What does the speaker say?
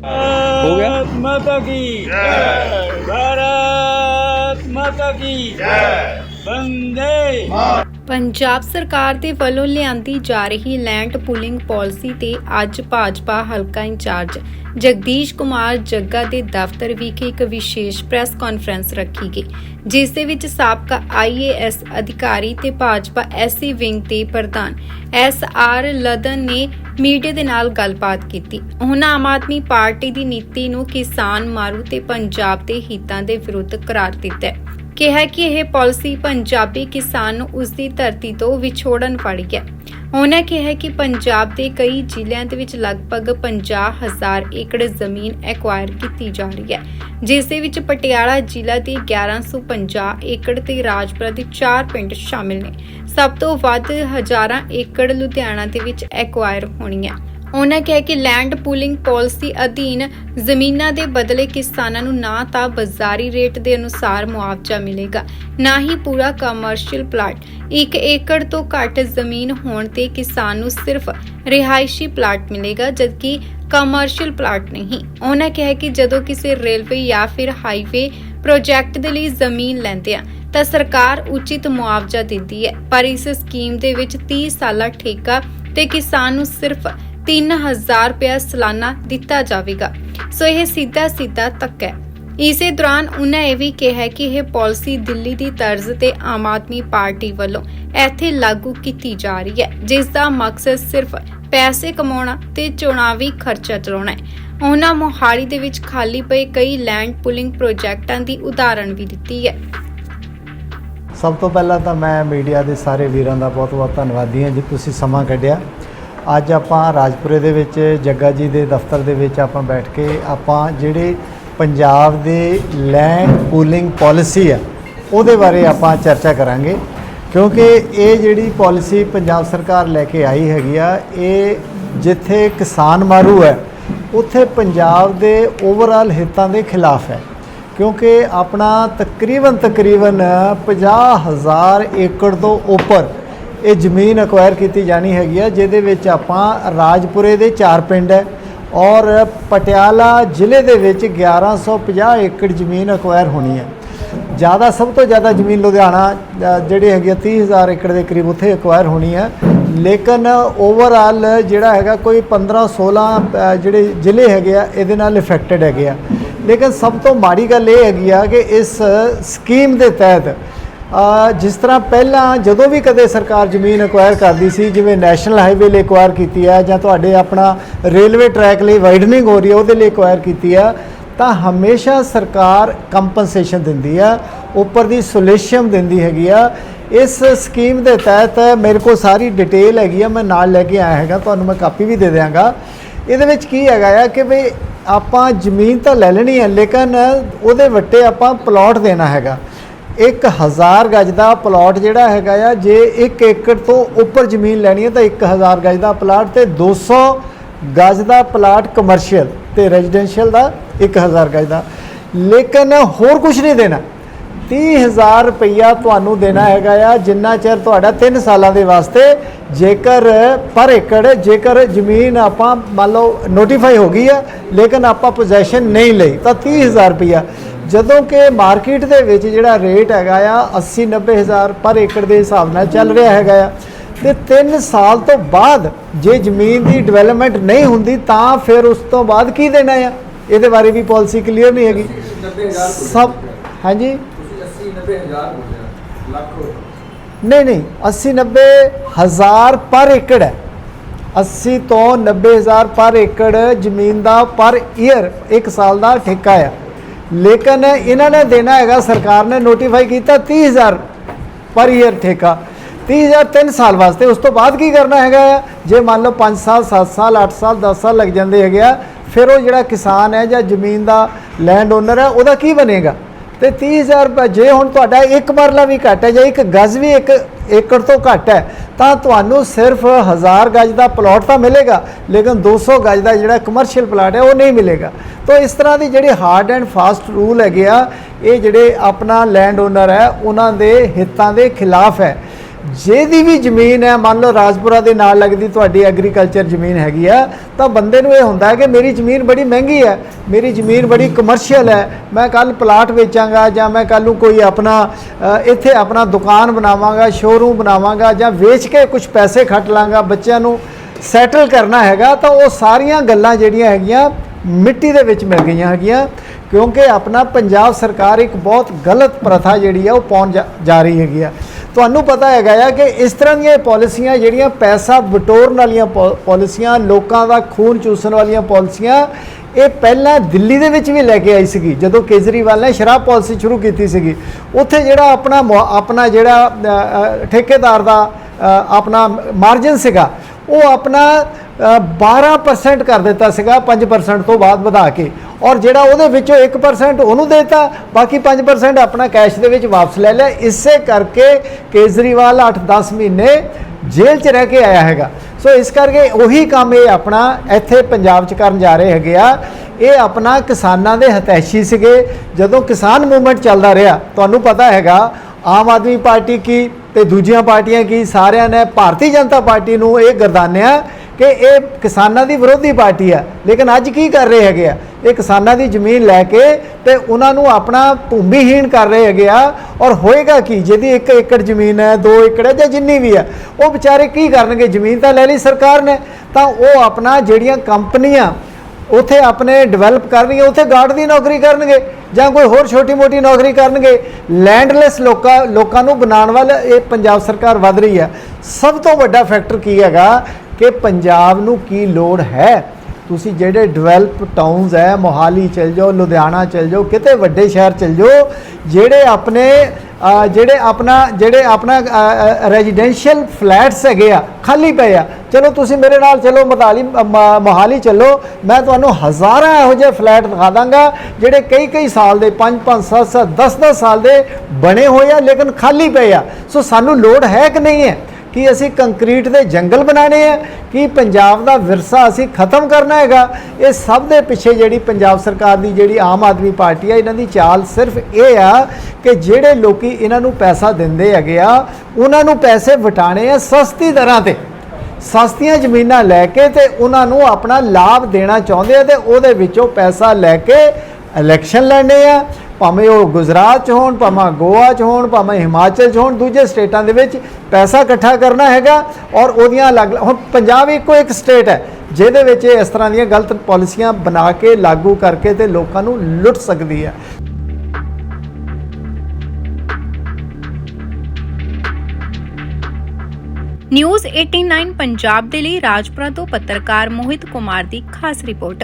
हो गया? भारत माता की भारत माता की वंदे ਪੰਜਾਬ ਸਰਕਾਰ ਦੇ ਵੱਲੋਂ ਲਿਆਂਦੀ ਜਾ ਰਹੀ ਲੈਂਡ ਪੂਲਿੰਗ ਪਾਲਿਸੀ ਤੇ ਅੱਜ ਭਾਜਪਾ ਹਲਕਾ ਇੰਚਾਰਜ ਜਗਦੀਸ਼ ਕੁਮਾਰ ਜੱਗਾ ਦੇ ਦਫ਼ਤਰ ਵਿਖੇ ਇੱਕ ਵਿਸ਼ੇਸ਼ ਪ੍ਰੈਸ ਕਾਨਫਰੰਸ ਰੱਖੀ ਗਈ ਜਿਸ ਦੇ ਵਿੱਚ ਸਾਬਕਾ ਆਈਏਐਸ ਅਧਿਕਾਰੀ ਤੇ ਭਾਜਪਾ ਐਸਸੀ ਵਿੰਗ ਦੇ ਪ੍ਰਧਾਨ ਐਸ ਆਰ ਲਦਨ ਨੇ ਮੀਡੀਆ ਦੇ ਨਾਲ ਗੱਲਬਾਤ ਕੀਤੀ। ਉਹਨਾਂ ਆਮ ਆਦਮੀ ਪਾਰਟੀ ਦੀ ਨੀਤੀ ਨੂੰ ਕਿਸਾਨ ਮਾਰੂ ਤੇ ਪੰਜਾਬ ਦੇ ਹਿੱਤਾਂ ਦੇ ਵਿਰੁੱਧ ਕਰਾਰ ਦਿੱਤਾ ਹੈ। ਕਿਹਾ ਕਿ ਇਹ ਪਾਲਿਸੀ ਪੰਜਾਬੀ ਕਿਸਾਨ ਨੂੰ ਉਸ ਦੀ ਧਰਤੀ ਤੋਂ ਵਿਛੋੜਨ ਵਾਲੀ ਹੈ। ਉਹਨਾਂ ਕਿਹਾ ਕਿ ਪੰਜਾਬ ਦੇ ਕਈ ਜ਼ਿਲ੍ਹਿਆਂ ਦੇ ਵਿੱਚ ਲਗਭਗ 50000 ਏਕੜ ਜ਼ਮੀਨ ਐਕਵਾਇਰ ਕੀਤੀ ਜਾ ਰਹੀ ਹੈ, ਜਿਸ ਦੇ ਵਿੱਚ ਪਟਿਆਲਾ ਜ਼ਿਲ੍ਹਾ ਦੀ 1150 ਏਕੜ ਤੇ ਰਾਜਪੁਰਾ ਦੇ 4 ਪਿੰਡ ਸ਼ਾਮਿਲ ਨੇ। ਸਭ ਤੋਂ ਵੱਧ ਹਜ਼ਾਰਾਂ ਏਕੜ ਲੁਧਿਆਣਾ ਦੇ ਵਿੱਚ ਐਕਵਾਇਰ ਹੋਣੀ ਹੈ ਉਹਨਾਂ ਕਿਹਾ ਕਿ ਲੈਂਡ ਪੂਲਿੰਗ ਪਾਲਿਸੀ ਅਧੀਨ ਜ਼ਮੀਨਾਂ ਦੇ ਬਦਲੇ ਕਿਸਾਨਾਂ ਨੂੰ ਨਾ ਤਾਂ ਬਾਜ਼ਾਰੀ ਰੇਟ ਦੇ ਅਨੁਸਾਰ ਮੁਆਵਜ਼ਾ ਮਿਲੇਗਾ, ਨਾ ਹੀ ਪੂਰਾ ਕਮਰਸ਼ੀਅਲ ਪਲਾਟ 1 ਏਕੜ ਤੋਂ ਘੱਟ ਜ਼ਮੀਨ ਹੋਣ ਤੇ ਕਿਸਾਨ ਨੂੰ ਸਿਰਫ ਰਿਹਾਇਸ਼ੀ ਪਲਾਟ ਮਿਲੇਗਾ, ਜਦਕਿ ਕਮਰਸ਼ੀਅਲ ਪਲਾਟ ਨਹੀਂ। ਉਹਨਾਂ ਕਿਹਾ ਕਿ ਜਦੋਂ ਕਿਸੇ ਰੇਲਵੇ ਜਾਂ ਫਿਰ ਹਾਈਵੇ ਪ੍ਰੋਜੈਕਟ ਦੇ ਲਈ ਜ਼ਮੀਨ ਲੈਂਦੇ ਆ ਤਾਂ ਸਰਕਾਰ ਉਚਿਤ ਮੁਆਵਜ਼ਾ ਦਿੰਦੀ ਹੈ, ਪਰ ਇਸ ਸਕੀਮ ਦੇ ਵਿੱਚ 30 ਸਾਲਾ ਠੇਕਾ ਤੇ ਕਿਸਾਨ ਨੂੰ ਸਿਰਫ 3000 ਰੁਪਏ ਸਾਲਾਨਾ ਦਿੱਤਾ ਜਾਵੇਗਾ। ਸੋ ਇਹ ਸਿੱਧਾ ਸਿੱਧਾ ਧੱਕਾ ਹੈ। ਇਸੇ ਦੌਰਾਨ ਉਹਨਾਂ ਇਹ ਵੀ ਕਿਹਾ ਕਿ ਇਹ ਪਾਲਿਸੀ ਦਿੱਲੀ ਦੀ ਤਰਜ਼ ਤੇ ਆਮ ਆਦਮੀ ਪਾਰਟੀ ਵੱਲੋਂ ਇੱਥੇ ਲਾਗੂ ਕੀਤੀ ਜਾ ਰਹੀ ਹੈ, ਜਿਸ ਦਾ ਮਕਸਦ ਸਿਰਫ ਪੈਸੇ ਕਮਾਉਣਾ ਤੇ ਚੁਣਾਵੀ ਖਰਚਾ ਚਲਾਉਣਾ ਹੈ। ਉਹਨਾਂ ਮੋਹਾਲੀ ਦੇ ਵਿੱਚ ਖਾਲੀ ਪਏ ਕਈ ਲੈਂਡ ਪੁਲਿੰਗ ਪ੍ਰੋਜੈਕਟਾਂ ਦੀ ਉਦਾਹਰਣ ਵੀ ਦਿੱਤੀ ਹੈ। ਸਭ ਤੋਂ ਪਹਿਲਾਂ ਤਾਂ ਮੈਂ ਮੀਡੀਆ ਦੇ ਸਾਰੇ ਵੀਰਾਂ ਦਾ ਬਹੁਤ-ਬਹੁਤ ਧੰਨਵਾਦੀ ਹਾਂ ਜੀ, ਤੁਸੀਂ ਸਮਾਂ ਕੱਢਿਆ। ਅੱਜ ਆਪਾਂ ਰਾਜਪੁਰੇ ਦੇ ਵਿੱਚ, ਜੱਗਾ ਜੀ ਦੇ ਦਫ਼ਤਰ ਦੇ ਵਿੱਚ ਆਪਾਂ ਬੈਠ ਕੇ ਆਪਾਂ ਜਿਹੜੇ ਪੰਜਾਬ ਦੇ ਲੈਂਡ ਪੂਲਿੰਗ ਪਾਲਿਸੀ ਆ, ਉਹਦੇ ਬਾਰੇ ਆਪਾਂ ਚਰਚਾ ਕਰਾਂਗੇ। ਕਿਉਂਕਿ ਇਹ ਜਿਹੜੀ ਪਾਲਿਸੀ ਪੰਜਾਬ ਸਰਕਾਰ ਲੈ ਕੇ ਆਈ ਹੈਗੀ ਆ, ਇਹ ਜਿੱਥੇ ਕਿਸਾਨ ਮਾਰੂ ਹੈ, ਉੱਥੇ ਪੰਜਾਬ ਦੇ ਓਵਰਆਲ ਹਿੱਤਾਂ ਦੇ ਖਿਲਾਫ ਹੈ। ਕਿਉਂਕਿ ਆਪਣਾ ਤਕਰੀਬਨ ਤਕਰੀਬਨ 50000 ਏਕੜ ਤੋਂ ਉੱਪਰ ਇਹ ਜ਼ਮੀਨ ਅਕਵਾਇਰ ਕੀਤੀ ਜਾਣੀ ਹੈਗੀ ਆ ਜਿਹਦੇ ਵਿੱਚ ਆਪਾਂ ਰਾਜਪੁਰੇ ਦੇ ਚਾਰ ਪਿੰਡ ਹੈ ਔਰ ਪਟਿਆਲਾ ਜ਼ਿਲ੍ਹੇ ਦੇ ਵਿੱਚ 1150 ਏਕੜ ਜ਼ਮੀਨ ਅਕਵਾਇਰ ਹੋਣੀ ਹੈ। ਜ਼ਿਆਦਾ ਸਭ ਤੋਂ ਜ਼ਿਆਦਾ ਜ਼ਮੀਨ ਲੁਧਿਆਣਾ ਅ, ਜਿਹੜੀ ਹੈਗੀ ਆ 30000 ਏਕੜ ਦੇ ਕਰੀਬ ਉੱਥੇ ਅਕਵਾਇਰ ਹੋਣੀ ਹੈ। ਲੇਕਿਨ ਓਵਰਆਲ ਜਿਹੜਾ ਹੈਗਾ ਕੋਈ 15 16 ਜਿਹੜੇ ਜ਼ਿਲ੍ਹੇ ਹੈਗੇ ਆ ਇਹਦੇ ਨਾਲ ਇਫੈਕਟਡ ਹੈਗੇ ਆ। ਲੇਕਿਨ ਸਭ ਤੋਂ ਮਾੜੀ ਗੱਲ ਇਹ ਹੈਗੀ ਆ ਕਿ ਇਸ ਸਕੀਮ ਦੇ ਤਹਿਤ ਜਿਸ ਤਰ੍ਹਾਂ ਪਹਿਲਾਂ ਜਦੋਂ ਵੀ ਕਦੇ ਸਰਕਾਰ ਜ਼ਮੀਨ ਅਕਵਾਇਰ ਕਰਦੀ ਸੀ, ਜਿਵੇਂ ਨੈਸ਼ਨਲ ਹਾਈਵੇ ਲਈ ਅਕਵਾਇਰ ਕੀਤੀ ਆ ਜਾਂ ਤੁਹਾਡੇ ਆਪਣਾ ਰੇਲਵੇ ਟਰੈਕ ਲਈ ਵਾਈਡਨਿੰਗ ਹੋ ਰਹੀ ਹੈ ਉਹਦੇ ਲਈ ਅਕਵਾਇਰ ਕੀਤੀ ਆ, ਤਾਂ ਹਮੇਸ਼ਾ ਸਰਕਾਰ ਕੰਪਨਸੇਸ਼ਨ ਦਿੰਦੀ ਆ, ਉੱਪਰ ਦੀ ਸੋਲੂਸ਼ਨ ਦਿੰਦੀ ਹੈਗੀ ਆ। ਇਸ ਸਕੀਮ ਦੇ ਤਹਿਤ ਮੇਰੇ ਕੋਲ ਸਾਰੀ ਡਿਟੇਲ ਹੈਗੀ ਆ, ਮੈਂ ਨਾਲ ਲੈ ਕੇ ਆਇਆ ਹੈਗਾ, ਤੁਹਾਨੂੰ ਮੈਂ ਕਾਪੀ ਵੀ ਦੇ ਦਿਆਂਗਾ। ਇਹਦੇ ਵਿੱਚ ਕੀ ਹੈਗਾ ਆ ਕਿ ਵੀ ਆਪਾਂ ਜ਼ਮੀਨ ਤਾਂ ਲੈ ਲੈਣੀ ਹੈ, ਲੇਕਿਨ ਉਹਦੇ ਵੱਟੇ ਆਪਾਂ ਪਲਾਟ ਦੇਣਾ ਹੈਗਾ। 1000 ਗਜ ਦਾ ਪਲਾਟ ਜਿਹੜਾ ਹੈਗਾ ਆ, ਜੇ 1 ਏਕੜ ਤੋਂ ਉੱਪਰ ਜ਼ਮੀਨ ਲੈਣੀ ਹੈ, ਤਾਂ 1000 ਗਜ ਦਾ ਪਲਾਟ ਤੇ 200 ਗਜ ਦਾ ਪਲਾਟ ਕਮਰਸ਼ੀਅਲ ਤੇ ਰੈਜ਼ੀਡੈਂਸ਼ੀਅਲ ਦਾ 1000 ਗਜ ਦਾ। ਲੇਕਿਨ ਹੋਰ ਕੁਝ ਨਹੀਂ ਦੇਣਾ। 30000 ਰੁਪਈਆ ਤੁਹਾਨੂੰ ਦੇਣਾ ਹੈਗਾ ਆ ਜਿੰਨਾ ਚਿਰ ਤੁਹਾਡਾ 3 ਸਾਲਾਂ ਦੇ ਵਾਸਤੇ ਜੇਕਰ ਪਰ ਏਕੜ ਜੇਕਰ ਜ਼ਮੀਨ ਆਪਾਂ ਮੰਨ ਲਓ ਨੋਟੀਫਾਈ ਹੋ ਗਈ ਆ ਲੇਕਿਨ ਆਪਾਂ ਪੋਜੈਸ਼ਨ ਨਹੀਂ ਲਈ ਤਾਂ 30000 ਰੁਪਈਆ। ਜਦੋਂ ਕਿ ਮਾਰਕੀਟ ਦੇ ਵਿੱਚ ਜਿਹੜਾ ਰੇਟ ਹੈਗਾ ਆ 80 90000 ਪਰ ਏਕੜ ਦੇ ਹਿਸਾਬ ਨਾਲ ਚੱਲ ਰਿਹਾ ਹੈਗਾ ਆ। ਤੇ 3 ਸਾਲ ਤੋਂ ਬਾਅਦ ਜੇ ਜ਼ਮੀਨ ਦੀ ਡਿਵੈਲਪਮੈਂਟ ਨਹੀਂ ਹੁੰਦੀ ਤਾਂ ਫਿਰ ਉਸ ਤੋਂ ਬਾਅਦ ਕੀ ਦੇਣਾ ਆ? ਇਹਦੇ ਬਾਰੇ ਵੀ ਪਾਲਿਸੀ ਕਲੀਅਰ ਨਹੀਂ ਹੈਗੀ। ਸਭ ਹਾਂਜੀ? ਨਹੀਂ ਨਹੀਂ 80 90 ਹਜ਼ਾਰ ਪਰ ਏਕੜ ਹੈ। 80 ਤੋਂ 90 ਹਜ਼ਾਰ ਪਰ ਏਕੜ ਜ਼ਮੀਨ ਦਾ ਪਰ ਈਅਰ, ਇੱਕ ਸਾਲ ਦਾ ਠੇਕਾ ਆ। ਲੇਕਿਨ ਇਹਨਾਂ ਨੇ ਦੇਣਾ ਹੈਗਾ, ਸਰਕਾਰ ਨੇ ਨੋਟੀਫਾਈ ਕੀਤਾ 30000 ਪਰ ਈਅਰ ਠੇਕਾ। 30000 3 ਸਾਲ ਵਾਸਤੇ, ਉਸ ਤੋਂ ਬਾਅਦ ਕੀ ਕਰਨਾ ਹੈਗਾ ਆ? ਜੇ ਮੰਨ ਲਓ 5 ਸਾਲ 7 ਸਾਲ 8 ਸਾਲ 10 ਸਾਲ ਲੱਗ ਜਾਂਦੇ ਹੈਗੇ ਆ, ਫਿਰ ਉਹ ਜਿਹੜਾ ਕਿਸਾਨ ਹੈ ਜਾਂ ਜ਼ਮੀਨ ਦਾ ਲੈਂਡ ਓਨਰ ਹੈ, ਉਹਦਾ ਕੀ ਬਣੇਗਾ? ਤੇ 30000 ਰੁਪਏ, ਜੇ ਹੁਣ ਤੁਹਾਡਾ ਇੱਕ ਮਰਲਾ ਵੀ ਘੱਟ ਹੈ ਜਾਂ ਇੱਕ ਗਜ਼ ਵੀ ਇੱਕ ਏਕੜ ਤੋਂ ਘੱਟ ਹੈ, ਤਾਂ ਤੁਹਾਨੂੰ ਸਿਰਫ 1000 ਗਜ਼ ਦਾ ਪਲਾਟ ਤਾਂ ਮਿਲੇਗਾ, ਲੇਕਿਨ 200 ਗਜ਼ ਦਾ ਜਿਹੜਾ ਕਮਰਸ਼ੀਅਲ ਪਲਾਟ ਹੈ, ਉਹ ਨਹੀਂ ਮਿਲੇਗਾ। ਤਾਂ ਇਸ ਤਰ੍ਹਾਂ ਦੀ ਜਿਹੜੀ ਹਾਰਡ ਐਂਡ ਫਾਸਟ ਰੂਲ ਹੈਗੇ ਆ, ਇਹ ਜਿਹੜੇ ਆਪਣਾ ਲੈਂਡ ਓਨਰ ਹੈ, ਉਹਨਾਂ ਦੇ ਹਿੱਤਾਂ ਦੇ ਖਿਲਾਫ ਹੈ। ਜਿਹਦੀ ਵੀ ਜ਼ਮੀਨ ਹੈ, ਮੰਨ ਲਓ ਰਾਜਪੁਰਾ ਦੇ ਨਾਲ ਲੱਗਦੀ ਤੁਹਾਡੀ ਐਗਰੀਕਲਚਰ ਜ਼ਮੀਨ ਹੈਗੀ ਆ, ਤਾਂ ਬੰਦੇ ਨੂੰ ਇਹ ਹੁੰਦਾ ਹੈ ਕਿ ਮੇਰੀ ਜ਼ਮੀਨ ਬੜੀ ਮਹਿੰਗੀ ਹੈ, ਮੇਰੀ ਜ਼ਮੀਨ ਬੜੀ ਕਮਰਸ਼ੀਅਲ ਹੈ, ਮੈਂ ਕੱਲ ਪਲਾਟ ਵੇਚਾਂਗਾ ਜਾਂ ਮੈਂ ਕੱਲ ਨੂੰ ਕੋਈ ਆਪਣਾ ਇੱਥੇ ਆਪਣਾ ਦੁਕਾਨ ਬਣਾਵਾਂਗਾ ਸ਼ੋਰੂਮ ਬਣਾਵਾਂਗਾ ਜਾਂ ਵੇਚ ਕੇ ਕੁਝ ਪੈਸੇ ਖੱਟ ਲਾਂਗਾ, ਬੱਚਿਆਂ ਨੂੰ ਸੈਟਲ ਕਰਨਾ ਹੈਗਾ, ਤਾਂ ਉਹ ਸਾਰੀਆਂ ਗੱਲਾਂ ਜਿਹੜੀਆਂ ਹੈਗੀਆਂ ਮਿੱਟੀ ਦੇ ਵਿੱਚ ਮਿਲ ਗਈਆਂ ਹੈਗੀਆਂ, ਕਿਉਂਕਿ ਆਪਣਾ ਪੰਜਾਬ ਸਰਕਾਰ ਇੱਕ ਬਹੁਤ ਗਲਤ ਪ੍ਰਥਾ ਜਿਹੜੀ ਆ, ਉਹ ਪਾਉਣ ਜਾ- ਜਾ ਰਹੀ ਹੈਗੀ ਆ। ਤੁਹਾਨੂੰ ਪਤਾ ਹੈਗਾ ਆ ਕਿ ਇਸ ਤਰ੍ਹਾਂ ਦੀਆਂ ਇਹ ਪਾਲਿਸੀਆਂ ਜਿਹੜੀਆਂ ਪੈਸਾ ਵਟੋਰਨ ਵਾਲੀਆਂ ਪੋ- ਪਾਲਿਸੀਆਂ ਲੋਕਾਂ ਦਾ ਖੂਨ ਚੂਸਣ ਵਾਲੀਆਂ ਪਾਲਿਸੀਆਂ ਇਹ ਪਹਿਲਾਂ ਦਿੱਲੀ ਦੇ ਵਿੱਚ ਵੀ ਲੈ ਕੇ ਆਈ ਸੀਗੀ ਜਦੋਂ ਕੇਜਰੀਵਾਲ ਨੇ ਸ਼ਰਾਬ ਪਾਲਿਸੀ ਸ਼ੁਰੂ ਕੀਤੀ ਸੀਗੀ। ਉੱਥੇ ਜਿਹੜਾ ਆਪਣਾ ਮੁਆ- ਆਪਣਾ ਜਿਹੜਾ ਠੇਕੇਦਾਰ ਦਾ ਆਪਣਾ ਮਾਰਜਨ ਸੀਗਾ ਉਹ ਆਪਣਾ ਅ, 12% ਕਰ ਦਿੱਤਾ ਸੀਗਾ 5% ਤੋਂ ਬਾਅਦ ਵਧਾ ਕੇ। ਔਰ ਜਿਹੜਾ ਉਹਦੇ ਵਿੱਚੋਂ 1% ਉਹਨੂੰ ਦੇਤਾ, ਬਾਕੀ 5% ਆਪਣਾ ਕੈਸ਼ ਦੇ ਵਿੱਚ ਵਾਪਸ ਲੈ ਲਿਆ। ਇਸੇ ਕਰਕੇ ਕੇਜਰੀਵਾਲ 8-10 ਮਹੀਨੇ ਜੇਲ੍ਹ 'ਚ ਰਹਿ ਕੇ ਆਇਆ ਹੈਗਾ। ਸੋ ਇਸ ਕਰਕੇ ਉਹੀ ਕੰਮ ਇਹ ਆਪਣਾ ਇੱਥੇ ਪੰਜਾਬ 'ਚ ਕਰਨ ਜਾ ਰਹੇ ਹੈਗੇ ਆ। ਇਹ ਆਪਣਾ ਕਿਸਾਨਾਂ ਦੇ ਹਤੈਸ਼ੀ ਸੀਗੇ। ਜਦੋਂ ਕਿਸਾਨ ਮੂਵਮੈਂਟ ਚੱਲਦਾ ਰਿਹਾ, ਤੁਹਾਨੂੰ ਪਤਾ ਹੈਗਾ, ਆਮ ਆਦਮੀ ਪਾਰਟੀ ਕੀ ਤੇ ਦੂਜੀਆਂ ਪਾਰਟੀਆਂ ਕੀ, ਸਾਰਿਆਂ ਨੇ ਭਾਰਤੀ ਜਨਤਾ ਪਾਰਟੀ ਨੂੰ ਇਹ ਗਰਦਾਨਿਆ ਕਿ ਇਹ ਕਿਸਾਨਾਂ ਦੀ ਵਿਰੋਧੀ ਪਾਰਟੀ ਆ। ਲੇਕਿਨ ਅੱਜ ਕੀ ਕਰ ਰਹੇ ਹੈਗੇ ਆ? ਇਹ ਕਿਸਾਨਾਂ ਦੀ ਜ਼ਮੀਨ ਲੈ ਕੇ ਤੇ ਉਹਨਾਂ ਨੂੰ ਆਪਣਾ ਭੂਮੀਹੀਣ ਕਰ ਰਹੇ ਹੈਗੇ ਆ। ਔਰ ਹੋਏਗਾ ਕੀ? ਜਿਹਦੀ 1 ਏਕੜ ਜ਼ਮੀਨ ਹੈ 2 ਏਕੜ ਹੈ ਜਾਂ ਜਿੰਨੀ ਵੀ ਹੈ, ਉਹ ਵਿਚਾਰੇ ਕੀ ਕਰਨਗੇ? ਜ਼ਮੀਨ ਤਾਂ ਲੈ ਲਈ ਸਰਕਾਰ ਨੇ। ਤਾਂ ਉਹ ਆਪਣਾ ਜਿਹੜੀਆਂ ਕੰਪਨੀਆਂ ਉਥੇ ਆਪਣੇ ਡਿਵੈਲਪ ਕਰਨਗੇ, ਉਥੇ ਗਾਰਡ ਦੀ ਨੌਕਰੀ ਕਰਨਗੇ ਜਾਂ ਕੋਈ ਹੋਰ ਛੋਟੀ-ਮੋਟੀ ਨੌਕਰੀ ਕਰਨਗੇ। ਲੈਂਡਲੈਸ ਲੋਕਾਂ ਲੋਕਾਂ ਨੂੰ ਬਣਾਉਣ ਵੱਲ ਇਹ ਪੰਜਾਬ ਸਰਕਾਰ ਵੱਧ ਰਹੀ ਹੈ। ਸਭ ਤੋਂ ਵੱਡਾ ਫੈਕਟਰ ਕੀ ਹੈਗਾ? ਕਿ ਪੰਜਾਬ ਨੂੰ ਕੀ ਲੋੜ ਹੈ? ਤੁਸੀਂ ਜਿਹੜੇ ਡਿਵੈਲਪ ਟਾਊਨਸ ਹੈ, ਮੋਹਾਲੀ ਚਲ ਜਾਓ, ਲੁਧਿਆਣਾ ਚਲ ਜਾਓ, ਕਿਤੇ ਵੱਡੇ ਸ਼ਹਿਰ ਚਲ ਜਾਓ, ਜਿਹੜੇ ਆਪਣੇ ਜਿਹੜੇ ਆਪਣਾ ਜਿਹੜੇ ਆਪਣਾ ਰੈਜ਼ੀਡੈਂਸ਼ੀਅਲ ਫਲੈਟਸ ਹੈਗੇ ਆ, ਖਾਲੀ ਪਏ ਆ। ਚਲੋ ਤੁਸੀਂ ਮੇਰੇ ਨਾਲ ਚਲੋ ਮਤਾਲੀ ਮ- ਮੋਹਾਲੀ ਚੱਲੋ। ਮੈਂ ਤੁਹਾਨੂੰ ਹਜ਼ਾਰਾਂ ਇਹੋ ਜਿਹੇ ਫਲੈਟ ਦਿਖਾ ਦਾਂਗਾ, ਜਿਹੜੇ ਕਈ ਕਈ ਸਾਲ ਦੇ 5 5 7 7 10 10 ਸਾਲ ਦੇ ਬਣੇ ਹੋਏ ਆ, ਲੇਕਿਨ ਖਾਲੀ ਪਏ ਆ। ਸੋ ਸਾਨੂੰ ਲੋੜ ਹੈ ਕਿ ਨਹੀਂ ਹੈ? ਕਿ ਅਸੀਂ ਕੰਕਰੀਟ ਦੇ ਜੰਗਲ ਬਣਾਣੇ ਆ? ਕਿ ਪੰਜਾਬ ਦਾ ਵਿਰਸਾ ਅਸੀਂ ਖਤਮ ਕਰਨਾ ਹੈਗਾ? ਇਹ ਸਭ ਦੇ ਪਿੱਛੇ ਜਿਹੜੀ ਪੰਜਾਬ ਸਰਕਾਰ ਦੀ ਜਿਹੜੀ ਆਮ ਆਦਮੀ ਪਾਰਟੀ ਆ, ਇਹਨਾਂ ਦੀ ਚਾਲ ਸਿਰਫ ਇਹ ਆ ਕਿ ਜਿਹੜੇ ਲੋਕੀ ਇਹਨਾਂ ਨੂੰ ਪੈਸਾ ਦਿੰਦੇ ਹੈਗੇ ਆ, ਉਹਨਾਂ ਨੂੰ ਪੈਸੇ ਵਟਾਣੇ ਆ ਸਸਤੀ ਦਰਾਂ ਤੇ। ਸਸਤੀਆਂ ਜ਼ਮੀਨਾਂ ਲੈ ਕੇ ਤੇ ਉਹਨਾਂ ਨੂੰ ਆਪਣਾ ਲਾਭ ਦੇਣਾ ਚਾਹੁੰਦੇ ਆ ਤੇ ਉਹਦੇ ਵਿੱਚੋਂ ਪੈਸਾ ਲੈ ਕੇ ਇਲੈਕਸ਼ਨ ਲੜਨੇ ਆ। ਭਾਵੇਂ ਉਹ ਗੁਜਰਾਤ 'ਚ ਹੋਣ, ਭਾਵੇਂ ਗੋਆ 'ਚ ਹੋਣ, ਭਾਵੇਂ ਹਿਮਾਚਲ 'ਚ ਹੋਣ, ਦੂਜੇ ਸਟੇਟਾਂ ਦੇ ਵਿੱਚ ਪੈਸਾ ਇਕੱਠਾ ਕਰਨਾ ਹੈਗਾ ਔਰ ਉਹਦੀਆਂ ਅਲੱਗ ਹੁਣ ਪੰਜਾਬ ਇੱਕੋ ਇੱਕ ਸਟੇਟ ਹੈ, ਜਿਹਦੇ ਵਿੱਚ ਇਸ ਤਰ੍ਹਾਂ ਦੀਆਂ ਗਲਤ ਪਾਲਿਸੀਆਂ ਬਣਾ ਕੇ, ਲਾਗੂ ਕਰਕੇ ਤੇ ਲੋਕਾਂ ਨੂੰ ਲੁੱਟ ਸਕਦੀ ਹੈ। ਨਿਊਜ਼ 89 ਪੰਜਾਬ ਦੇ ਲਈ ਰਾਜਪੁਰਾ ਤੋਂ ਪੱਤਰਕਾਰ ਮੋਹਿਤ ਕੁਮਾਰ ਦੀ ਖਾਸ ਰਿਪੋਰਟ।